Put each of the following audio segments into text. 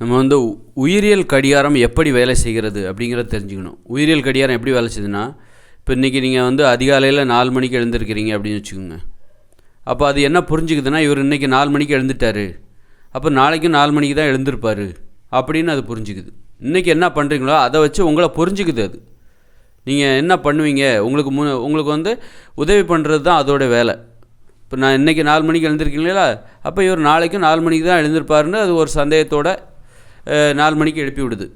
நம்ம வந்து உ- உயிரியல் கடிகாரம் எப்படி வேலை செய்கிறது அப்படிங்கிறத தெரிஞ்சுக்கணும். உயிரியல் கடிகாரம் எப்படி வேலை செய்யுதுன்னா இப்போ இன்றைக்கி நீங்கள் வந்து அதிகாலையில் நாலு மணிக்கு எழுந்திருக்கிறீங்க அப்படின்னு வச்சுக்கோங்க. அப்போ அது என்ன புரிஞ்சுக்குதுன்னா இவர் இன்றைக்கி நாலு மணிக்கு எழுந்துட்டாரு. அப்போ நாளைக்கும் நாலு மணிக்கு தான் எழுந்திருப்பார் அப்படின்னு அது புரிஞ்சுக்குது. இன்றைக்கி என்ன பண்ணுறீங்களோ அதை வச்சு உங்களை புரிஞ்சுக்குது அது. நீங்கள் என்ன பண்ணுவீங்க? உங்களுக்கு மு உங்களுக்கு வந்து உதவி பண்ணுறது தான் அதோட வேலை. இப்போ நான் இன்றைக்கி நாலு மணிக்கு எழுந்திருக்கீங்களா? அப்போ இவர் நாளைக்கும் நாலு மணிக்கு தான் எழுந்திருப்பாருன்னு அது ஒரு சந்தேகத்தோட நாலு மணிக்கு எழுப்பி விடுது.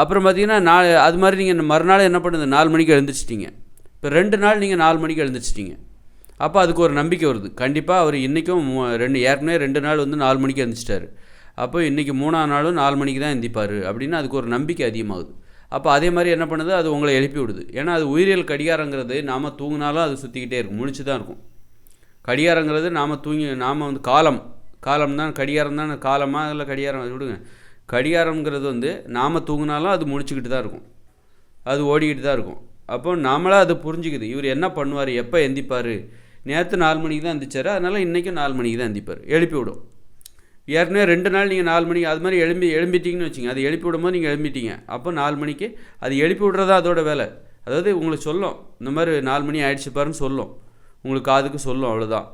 அப்புறம் பார்த்தீங்கன்னா நாலு அது மாதிரி நீங்கள் மறுநாள் என்ன பண்ணுது? நாலு மணிக்கு எழுந்திரிச்சிட்டிங்க. இப்போ ரெண்டு நாள் நீங்கள் நாலு மணிக்கு எழுந்திரிச்சிட்டிங்க. அப்போ அதுக்கு ஒரு நம்பிக்கை வருது. கண்டிப்பாக அவர் இன்றைக்கும் ரெண்டு ஏற்கனவே ரெண்டு நாள் வந்து நாலு மணிக்கு எழுந்திரிச்சிட்டாரு. அப்போ இன்றைக்கி மூணாம் நாளும் நாலு மணிக்கு தான் எந்திப்பார் அப்படின்னு அதுக்கு ஒரு நம்பிக்கை அதிகமாகுது. அப்போ அதே மாதிரி என்ன பண்ணுது? அது உங்களை எழுப்பி விடுது. ஏன்னா அது உயிரியல் கடிகாரங்கிறது நாம் தூங்கினாலும் அது சுற்றிக்கிட்டே இருக்கும் முழிச்சு தான் இருக்கும். கடிகாரங்கிறது நாம் தூங்கி நாம் வந்து காலம். காலம் தான் கடிகாரம் தான் காலமாக இல்லை கடிகாரம்? அது விடுங்க. கடிகாரங்கிறது வந்து நாம் தூங்கினாலும் அது முடிச்சுக்கிட்டு தான் இருக்கும். அது ஓடிக்கிட்டு தான் இருக்கும். அப்போ நாமளாக அதை புரிஞ்சுக்குது. இவர் என்ன பண்ணுவார்? எப்போ எந்திப்பார்? நேற்று நாலு மணிக்கு தான் எந்திரிச்சார். அதனால் இன்றைக்கும் நாலு மணிக்கு தான் எந்திப்பார். எழுப்பி விடும். ஏற்கனவே ரெண்டு நாள் நீங்கள் நாலு மணிக்கு அது மாதிரி எழும்பி எழும்பிட்டீங்கன்னு வச்சுங்க அது எழுப்பி விடும்போது நீங்கள் எழும்பிட்டீங்க. அப்போ நாலு மணிக்கு அது எழுப்பி விடுறதா அதோட வேலை. அதாவது உங்களுக்கு சொல்லும். இந்த மாதிரி நாலு மணி ஆயிடுச்சு பாருன்னு சொல்லும். உங்களுக்கு காதுக்கு சொல்லும் அவ்வளோதான்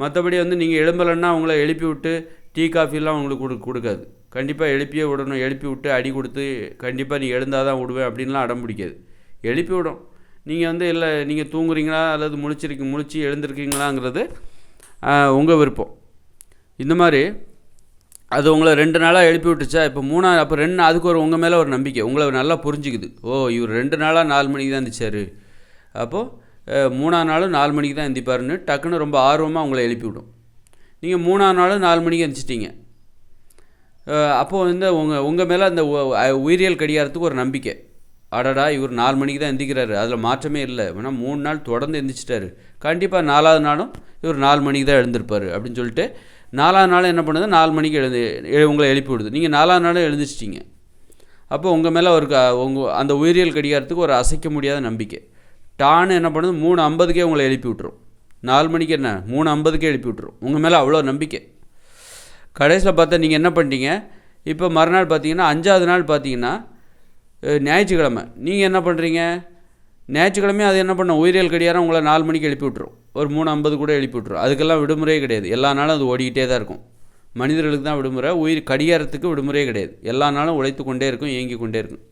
மற்றபடி வந்து நீங்கள் எழும்பலைன்னா உங்களை எழுப்பி விட்டு டீ காஃபிலாம் உங்களுக்கு கொடு கொடுக்காது. கண்டிப்பாக எழுப்பியே விடணும். எழுப்பி விட்டு அடி கொடுத்து கண்டிப்பாக நீ எழுந்தால் தான் விடுவேன் அப்படின்லாம் அடம் பிடிக்காது. எழுப்பி விடும். நீங்கள் வந்து இல்லை நீங்கள் தூங்குறீங்களா அல்லது முழிச்சிருக்கு முழிச்சு எழுந்திருக்கீங்களாங்கிறது உங்கள் விருப்பம். இந்த மாதிரி அது உங்களை ரெண்டு நாளாக எழுப்பி விட்டுச்சா இப்போ மூணா அப்போ ரெண்டு அதுக்கு ஒரு உங்கள் மேலே ஒரு நம்பிக்கை. உங்களை நல்லா புரிஞ்சுக்குது. ஓ இவர் ரெண்டு நாளாக நாலு மணிக்கு தான் எந்திரிச்சாரு. அப்போது மூணாவது நாளும் நாலு மணிக்கு தான் எந்திப்பாருன்னு டக்குன்னு ரொம்ப ஆர்வமாக உங்களை எழுப்பி விடும். நீங்கள் மூணாம் நாளும் நாலு மணிக்கு எந்திரிச்சிட்டிங்க. அப்போது வந்து உங்கள் உங்கள் மேலே அந்த உயிரியல் கடிகாரத்துக்கு ஒரு நம்பிக்கை. அடடா இவர் நாலு மணிக்கு தான் எந்திக்கிறாரு. அதில் மாற்றமே இல்லை. ஏன்னா மூணு நாள் தொடர்ந்து எந்திரிச்சிட்டாரு. கண்டிப்பாக நாலாவது நாளும் இவர் நாலு மணிக்கு தான் எழுந்திருப்பார் அப்படின்னு சொல்லிட்டு நாலாவது நாள் என்ன பண்ணுது? நாலு மணிக்கு எழுந்து உங்களை எழுப்பி விடுது. நீங்கள் நாலாவது நாளும் எழுந்திச்சிட்டிங்க அப்போ உங்கள் மேலே ஒரு க உங்கள் அந்த உயிரியல் கடிகாரத்துக்கு ஒரு அசைக்க முடியாத நம்பிக்கை. டான்னு என்ன பண்ணுது? மூணு ஐம்பதுக்கே உங்களை எழுப்பி விட்டுரும். நாலு மணிக்கு என்ன? மூணு ஐம்பதுக்கே எழுப்பி விட்டுரும். உங்கள் மேலே அவ்வளோ நம்பிக்கை. கடைசியில் பார்த்தா நீங்கள் என்ன பண்ணிட்டீங்க? இப்போ மறுநாள் பார்த்தீங்கன்னா அஞ்சாவது நாள் பார்த்தீங்கன்னா ஞாயிற்றுக்கிழமை. நீங்கள் என்ன பண்ணுறீங்க ஞாயிற்றுக்கிழமை அது என்ன பண்ண உயிரியல் கடிகாரம் உங்களை நாலு மணிக்கு எழுப்பி விட்ரும் ஒரு மூணு ஐம்பது கூட எழுப்பி விட்ரும் அதுக்கெல்லாம் விடுமுறையே கிடையாது. எல்லா நாளும் அது ஓடிக்கிட்டே தான் இருக்கும். மனிதர்களுக்கு தான் விடுமுறை. உயிர் கடிகாரத்துக்கு விடுமுறையே கிடையாது. எல்லா நாளும் உழைத்து கொண்டே இருக்கும் இயங்கி கொண்டே இருக்கும்.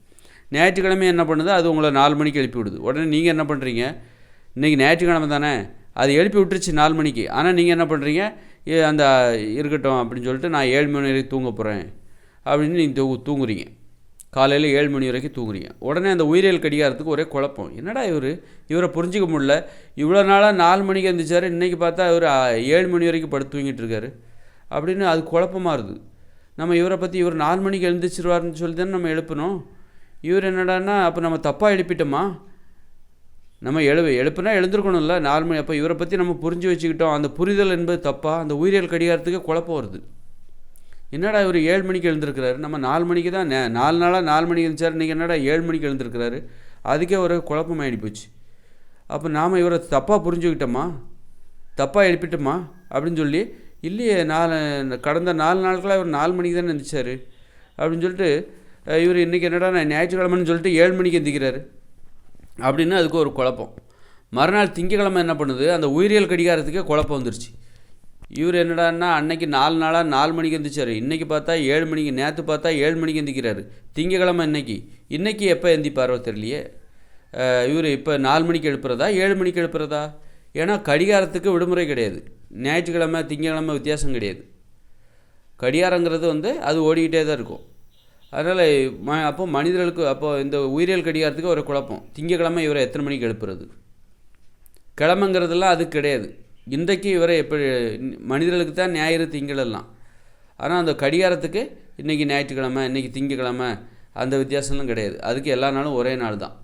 ஞாயிற்றுக்கிழமை என்ன பண்ணுது? அது உங்களை நாலு மணிக்கு எழுப்பி விடுது. உடனே நீங்கள் என்ன பண்ணுறீங்க இன்றைக்கி ஞாயிற்றுக்கிழமை தானே? அது எழுப்பி விட்டுருச்சு நாலு மணிக்கு. ஆனால் நீங்கள் என்ன பண்ணுறீங்க அந்த இருக்கட்டும் அப்படின்னு சொல்லிட்டு நான் ஏழு மணி வரைக்கும் தூங்க போகிறேன் அப்படின்னு நீங்கள் தூ தூங்குறீங்க. காலையில் ஏழு மணி வரைக்கும் தூங்குறீங்க. உடனே அந்த உயிரியல் கடிகாரத்துக்கு ஒரே குழப்பம். என்னடா இவர்? இவரை புரிஞ்சிக்க முடியல. இவ்வளோ நாளாக நாலு மணிக்கு எழுந்திரிச்சாரு இன்றைக்கி பார்த்தா இவர் ஏழு மணி வரைக்கும் படுத்து தூங்கிட்டு இருக்காரு. அப்படின்னு அது குழப்பமாக இருக்குது நம்ம இவரை பற்றி இவர் நாலு மணிக்கு எழுந்திரிச்சிருவாருன்னு சொல்லி தானே நம்ம எழுப்பணும் இவர் என்னடான்னா அப்போ நம்ம தப்பாக எழுப்பிட்டோமா? நம்ம எழு எழுப்புனா எழுந்திருக்கணும்ல நாலு மணி அப்போ இவரை பற்றி நம்ம புரிஞ்சு வச்சுக்கிட்டோம். அந்த புரிதல் என்பது தப்பாக அந்த உயிரியல் கடிகாரத்துக்கு குழப்பம் வருது. என்னடா இவர் ஏழு மணிக்கு எழுந்திருக்கிறாரு? நம்ம நாலு மணிக்கு தான் நே- நாலு நாளாக நாலு மணிக்கு எழுந்திரிச்சார். இன்றைக்கி என்னடா ஏழு மணிக்கு எழுந்திருக்கிறாரு? அதுக்கே ஒரு குழப்பம் போச்சு. அப்போ நாம் இவரை தப்பாக புரிஞ்சுக்கிட்டோமா? தப்பாக எழுப்பிட்டோமா? அப்படின்னு சொல்லி இல்லையே நாலு கடந்த நாலு நாட்களாக இவர் நாலு மணிக்கு தானே எழுந்திரிச்சார் அப்படின்னு சொல்லிட்டு இவர் இன்றைக்கி என்னடா நான் ஞாயிற்றுக்கிழமைன்னு சொல்லிட்டு ஏழு மணிக்கு எந்திக்கிறாரு? அப்படின்னு அதுக்கு ஒரு குழப்பம். மறுநாள் திங்கக்கிழமை என்ன பண்ணுது? அந்த உயிரியல் கடிகாரத்துக்கே குழப்பம் வந்துருச்சு. இவர் என்னடான்னா அன்னைக்கு நாலு நாளாக நாலு மணிக்கு எந்திரிச்சார். இன்றைக்கி பார்த்தா ஏழு மணிக்கு நேற்று பார்த்தா ஏழு மணிக்கு எந்திக்கிறாரு. திங்கக்கிழமை இன்னைக்கு. இன்றைக்கி எப்போ எந்திப்பாரோ தெரியலையே. இவர் இப்போ நாலு மணிக்கு எழுப்புறதா ஏழு மணிக்கு எழுப்புறதா? ஏன்னா கடிகாரத்துக்கு விடுமுறை கிடையாது. ஞாயிற்றுக்கிழமை திங்கக்கிழமை வித்தியாசம் கிடையாது. கடிகாரங்கிறது வந்து அது ஓடிக்கிட்டே தான் இருக்கும். அதனால் ம அப்போ மனிதர்களுக்கு அப்போ இந்த உயிரியல் கடிகாரத்துக்கு ஒரு குழப்பம். திங்கக்கிழமை இவரை எத்தனை மணிக்கு எழுப்புறது? கிழமைங்கிறதெல்லாம் அது கிடையாது. இன்றைக்கு இவரை எப்படி மனிதர்களுக்கு தான் ஞாயிறு திங்கள் எல்லாம். ஆனால் அந்த கடிகாரத்துக்கு இன்றைக்கி ஞாயிற்றுக்கிழமை இன்றைக்கி திங்கக்கிழமை அந்த வித்தியாசம்லாம் கிடையாது. அதுக்கு எல்லா நாளும் ஒரே நாள் தான்.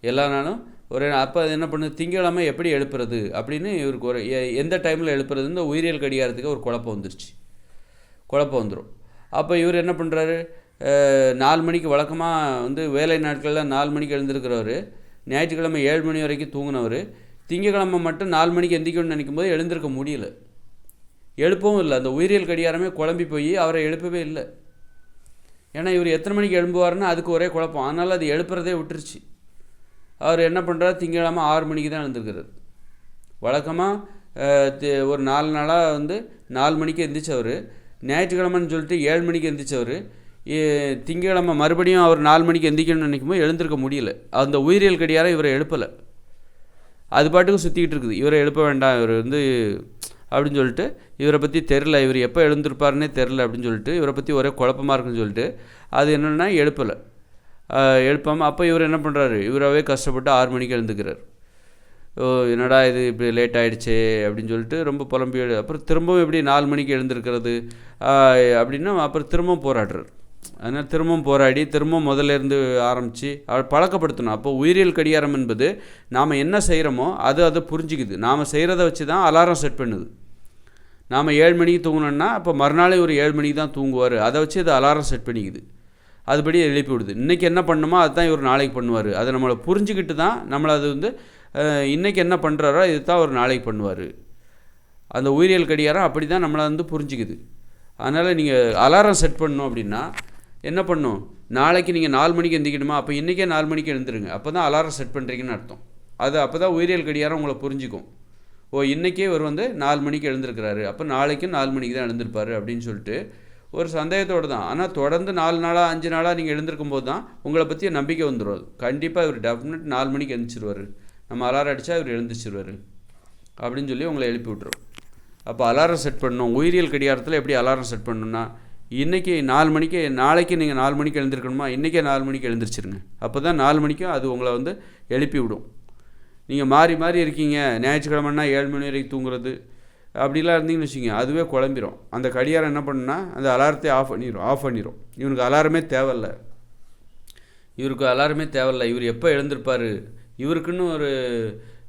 எல்லா நாளும் ஒரே அப்போ அது என்ன பண்ணுது? திங்கக்கிழமை எப்படி எழுப்புறது? அப்படின்னு இவருக்கு ஒரு எ- எந்த டைமில் எழுப்புறது இந்த உயிரியல் கடிகாரத்துக்கு ஒரு குழப்பம் வந்துருச்சு. குழப்பம் வந்துடும் அப்போ இவர் என்ன பண்ணுறாரு நாலு மணிக்கு வழக்கமாக வந்து வேலை நாட்களில் நாலு மணிக்கு எழுந்திருக்கிறவர். ஞாயிற்றுக்கிழமை ஏழு மணி வரைக்கும் தூங்கினவர். திங்கக்கிழமை மட்டும் நாலு மணிக்கு எந்திக்கணும்னு நினைக்கும் போது எழுந்திருக்க முடியல. எழுப்பவும் இல்லை. அந்த உயிரியல் கடிகாரமே குழம்பி போய் அவரை எழுப்பவே இல்லை. ஏன்னா இவர் எத்தனை மணிக்கு எழும்புவார்னா அதுக்கு ஒரே குழப்பம். அதனால் அது எழுப்புறதே விட்டுருச்சு. அவர் என்ன பண்ணுறாரு திங்கக்கிழமை ஆறு மணிக்கு தான் எழுந்திருக்கிறார். வழக்கமாக ஒரு நாலு நாளாக வந்து நாலு மணிக்கு எந்திரிச்சவர். ஞாயிற்றுக்கிழமைன்னு சொல்லிட்டு ஏழு மணிக்கு எந்திரிச்சவர். திங்கக்கிழமை மறுபடியும் அவர் நாலு மணிக்கு எந்திரிக்கணும்னு நினைக்கும்போது எழுந்திருக்க முடியல. அந்த உயிரியல் கடியாரம் இவரை எழுப்பலை. அது பாட்டுக்கு சுற்றிக்கிட்டு இருக்குது. இவரை எழுப்ப வேண்டாம் இவர் வந்து அப்படின்னு சொல்லிட்டு இவரை பற்றி தெரில இவர் எப்போ எழுந்திருப்பாருன்னே தெரில அப்படின்னு சொல்லிட்டு இவரை பற்றி ஒரே குழப்பமாக இருக்குன்னு சொல்லிட்டு அது என்னென்னா எழுப்பலை. எழுப்பாமல் அப்போ இவர் என்ன பண்ணுறாரு இவராகவே கஷ்டப்பட்டு ஆறு மணிக்கு எழுந்துக்கிறார். ஓ என்னடா இது இப்படி லேட் ஆகிடுச்சே அப்படின்னு சொல்லிட்டு ரொம்ப புலம்பி அப்புறம் திரும்பவும் எப்படி நாலு மணிக்கு எழுந்திருக்கிறது? அப்படின்னா அப்புறம் திரும்பவும் போராடுறார். அதனால் திரும்பவும் போராடி திரும்பவும் முதல்ல இருந்து ஆரம்பித்து பழக்கப்படுத்தணும். அப்போ உயிரியல் கடிகாரம் என்பது நாம் என்ன செய்கிறோமோ அது அதை புரிஞ்சுக்குது. நாம் செய்கிறத வச்சு தான் அலாரம் செட் பண்ணுது. நாம் ஏழு மணிக்கு தூங்கணுன்னா அப்போ மறுநாளே ஒரு ஏழு மணிக்கு தான் தூங்குவார். அதை வச்சு அது அலாரம் செட் பண்ணிக்குது. அதுபடி எழுப்பி விடுது. இன்றைக்கி என்ன பண்ணுமோ அதுதான் இவர் நாளைக்கு பண்ணுவார். அதை நம்மளை புரிஞ்சுக்கிட்டு தான் நம்மளை அது வந்து இன்றைக்கி என்ன பண்ணுறாரோ இது தான் அவர் நாளைக்கு பண்ணுவார். அந்த உயிரியல் கடிகாரம் அப்படி தான் நம்மளை வந்து புரிஞ்சுக்குது. அதனால் நீங்கள் அலாரம் செட் பண்ணணும் அப்படின்னா என்ன பண்ணும்? நாளைக்கு நீங்கள் நாலு மணிக்கு எந்திக்கணுமா? அப்போ இன்றைக்கே நாலு மணிக்கு எழுந்துருங்க. அப்போ தான் அலாரம் செட் பண்ணுறீங்கன்னு அர்த்தம். அது அப்போ தான் உயிரியல் கடியாரம் உங்களை புரிஞ்சுக்கும். ஓ இன்றைக்கே இவர் வந்து நாலு மணிக்கு எழுந்திருக்கிறாரு. அப்போ நாளைக்கும் நாலு மணிக்கு தான் எழுந்திருப்பார் அப்படின்னு சொல்லிட்டு ஒரு சந்தேகத்தோடு தான். ஆனால் தொடர்ந்து நாலு நாளாக அஞ்சு நாளாக நீங்கள் எழுந்திருக்கும் போது தான் உங்களை பற்றிய நம்பிக்கை வந்துடும் கண்டிப்பாக இவர் டெஃபினட் நாலு மணிக்கு எழுந்திருவார் நம்ம அலாரம் அடித்தா இவர் எழுந்திருச்சிருவார். அப்படின்னு சொல்லி உங்களை எழுப்பி விட்டுரும். அப்போ அலாரம் செட் பண்ணணும். உயிரியல் கடிகாரத்தில் எப்படி அலாரம் செட் பண்ணணும்னா இன்றைக்கி நாலு மணிக்கு நாளைக்கு நீங்கள் நாலு மணிக்கு எழுந்திருக்கணுமா? இன்றைக்கே நாலு மணிக்கு எழுந்திரிச்சிருங்க. அப்போ தான் நாலு மணிக்கும் அது உங்களை வந்து எழுப்பி விடும். நீங்கள் மாறி மாறி இருக்கீங்க. ஞாயிற்றுக்கிழமைனா ஏழு மணி வரைக்கும் தூங்குறது. அப்படிலாம் இருந்தீங்கன்னு வச்சுக்கோங்க அதுவே குழம்பிடும் அந்த கடிகாரம் என்ன பண்ணுன்னா அந்த அலாரத்தை ஆஃப் பண்ணிடும் ஆஃப் பண்ணிடும் இவனுக்கு அலாரமே தேவையில்ல. இவருக்கு அலாரமே தேவையில்ல. இவர் எப்போ எழுந்திருப்பார்? இவருக்குன்னு ஒரு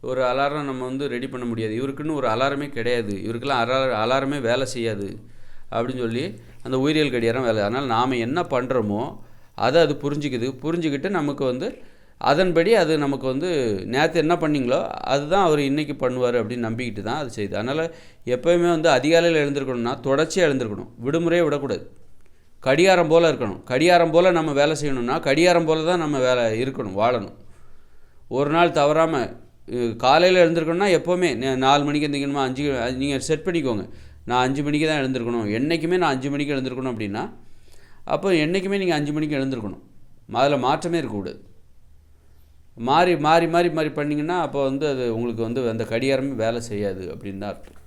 ஒரு அலாரம் நம்ம வந்து ரெடி பண்ண முடியாது. இவருக்குன்னு ஒரு அலாரமே கிடையாது. இவருக்கெல்லாம் அலார அலாரமே வேலை செய்யாது. அப்படின்னு சொல்லி அந்த உயிரியல் கடிகாரம் வேலை. அதனால் நாம் என்ன பண்ணுறோமோ அதை அது புரிஞ்சுக்குது. புரிஞ்சுக்கிட்டு நமக்கு வந்து அதன்படி அது நமக்கு வந்து நேற்று என்ன பண்ணிங்களோ அதுதான் அவர் இன்றைக்கி பண்ணுவார் அப்படின்னு நம்பிக்கிட்டு தான் அது செய்யுது. அதனால் எப்போயுமே வந்து அதிகாலையில் எழுந்திருக்கணும்னா தொடர்ச்சியாக எழுந்திருக்கணும். விடுமுறையே விடக்கூடாது. கடிகாரம் போல் இருக்கணும். கடிகாரம் போல் நம்ம வேலை செய்யணும்னா கடிகாரம் போல் தான் நம்ம வேலை இருக்கணும் வாழணும். ஒரு நாள் தவறாமல் காலையில் எழுந்திருக்கணும்னா எப்போவுமே நாலு மணிக்கு எழுந்திரிக்கணுமா அஞ்சு நீங்கள் செட் பண்ணிக்கோங்க. நான் அஞ்சு மணிக்கு தான் எழுந்திருக்கணும். என்றைக்குமே நான் அஞ்சு மணிக்கு எழுந்திருக்கணும் அப்படின்னா அப்போ என்றைக்குமே நீங்கள் அஞ்சு மணிக்கு எழுந்திருக்கணும். அதில் மாற்றமே இருக்கக்கூடாது. மாறி மாறி மாறி மாறி பண்ணிங்கன்னா அப்போ வந்து அது உங்களுக்கு வந்து அந்த கடிகாரமே வேலை செய்யாது அப்படின்னு தான் அர்த்தம்.